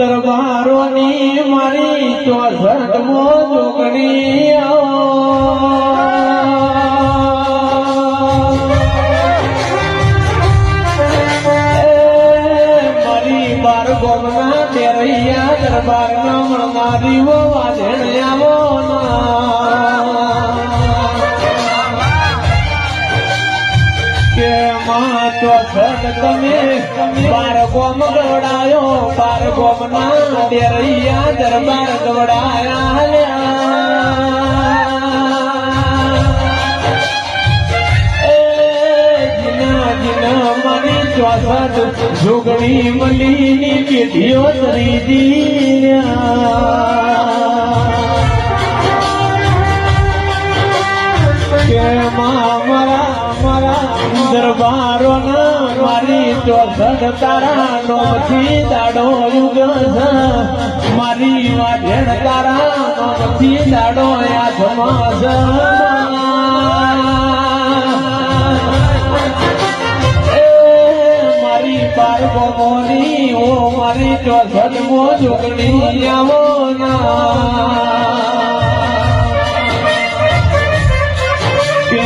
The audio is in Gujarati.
દરબારોની મારી તો ઝટમો જોગણી મારી બાર ગોમના તેરૈયા દરબારના મળનારી વો વાજણ આવો કે મા તો સદ તમે બાર ગોમ બાર ગોમ દરબાર દોડાયા જોગણી મલીની પેઢીઓ તરી કે માં મારા મારા દરબારો ઉગ્યો તારા તારાનો પછી દાડો ઉગ્યો સ મારી વાઢેણ તારાનો પછી દાડો યાદમાં મારી પાર્વ મોરી, ઓ મારી જો સદમો જોગણી આવો ના. કે